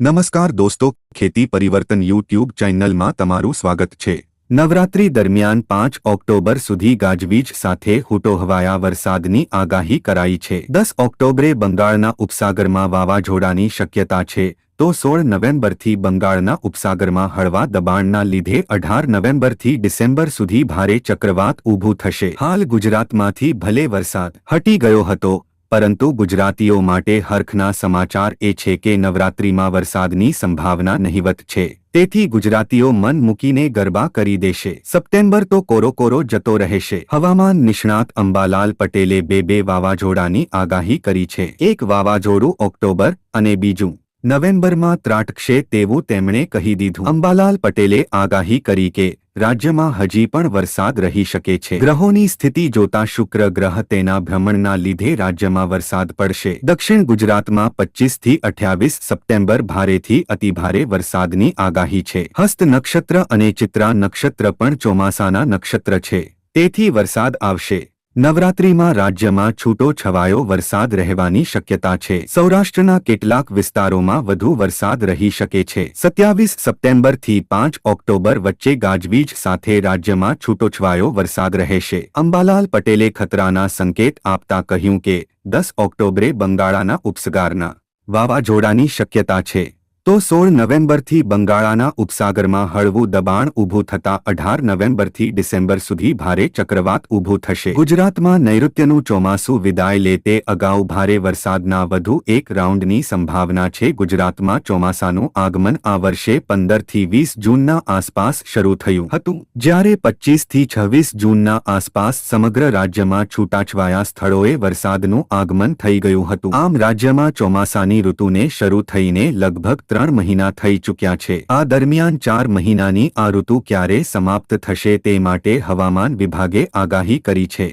નમસ્કાર દોસ્તો, ખેતી પરિવર્તન યુટ્યુબ ચેનલમાં તમારું સ્વાગત છે. નવરાત્રી દરમિયાન પાંચ ઓક્ટોબર સુધી ગાજવીજ સાથે હુટોહવાયા વરસાદની આગાહી કરાઈ છે. દસ ઓક્ટોબરે બંગાળના ઉપસાગરમાં વાવાઝોડાની શક્યતા છે, તો સોળ નવેમ્બરથી બંગાળના ઉપસાગરમાં હળવા દબાણના લીધે અઢાર નવેમ્બરથી ડિસેમ્બર સુધી ભારે ચક્રવાત ઊભું થશે. હાલ ગુજરાતમાંથી ભલે વરસાદ હટી ગયો હતો પરંતુ ગુજરાતીઓ માટે હરખના સમાચાર એ છે કે નવરાત્રિમાં વરસાદની સંભાવના નહીવત છે. તેથી ગુજરાતીઓ મન મૂકીને ગરબા કરી દેશે. સપ્ટેમ્બર તો કોરો કોરો જતો રહેશે. હવામાન નિષ્ણાત અંબાલાલ પટેલે બે બે વાવાઝોડાની આગાહી કરી છે. એક વાવાઝોડું ઓક્ટોબર અને બીજું નવેમ્બરમાં ત્રાટકશે તેવું તેમણે કહી દીધું. અંબાલાલ પટેલે આગાહી કરી કે રાજ્યમાં હજી પણ વરસાદ રહી શકે છે. ગ્રહોની સ્થિતિ જોતા શુક્ર ગ્રહ તેના ભ્રમણના લીધે રાજ્યમાં વરસાદ પડશે. દક્ષિણ ગુજરાતમાં પચીસથી અઠ્યાવીસ સપ્ટેમ્બર ભારેથી અતિભારે વરસાદની આગાહી છે. હસ્ત નક્ષત્ર અને ચિત્રા નક્ષત્ર પણ ચોમાસાના નક્ષત્ર છે. તેથી વરસાદ આવશે. નવરાત્રિમાં રાજ્યમાં છૂટો છવાયો વરસાદ રહેવાની શક્યતા છે. સૌરાષ્ટ્રના કેટલાક વિસ્તારોમાં વધુ વરસાદ રહી શકે છે. સત્યાવીસ સપ્ટેમ્બરથી પાંચ ઓક્ટોબર વચ્ચે ગાજવીજ સાથે રાજ્યમાં છૂટોછવાયો વરસાદ રહેશે. અંબાલાલ પટેલે ખતરાના સંકેત આપતા કહ્યું કે, દસ ઓક્ટોબરે બંગાળાના ઉપસગારના વાવાઝોડાની શક્યતા છે. તો સોળ નવેમ્બરથી બંગાળાના ઉપસાગરમાં હળવું દબાણ ઊભું થતા અઢાર નવેમ્બરથી ડિસેમ્બર સુધી ભારે ચક્રવાત ઊભું થશે. ગુજરાતમાં નૈઋત્યનું ચોમાસું વિદાય લે તે અગાઉ ભારે વરસાદના વધુ એક રાઉન્ડની સંભાવના છે. ગુજરાતમાં ચોમાસાનું આગમન આ વર્ષે પંદરથી વીસ જૂનના આસપાસ શરૂ થયું હતું. જ્યારે પચીસથી છવ્વીસ જૂનના આસપાસ સમગ્ર રાજ્યમાં છૂટાછવાયા સ્થળોએ વરસાદનું આગમન થઈ ગયું હતું. આમ રાજ્યમાં ચોમાસાની ઋતુને શરૂ થઈને લગભગ ત્રણ મહિના થઈ ચૂક્યા છે. આ દરમિયાન ચાર મહિનાની આ ઋતુ ક્યારે સમાપ્ત થશે તે માટે હવામાન વિભાગે આગાહી કરી છે.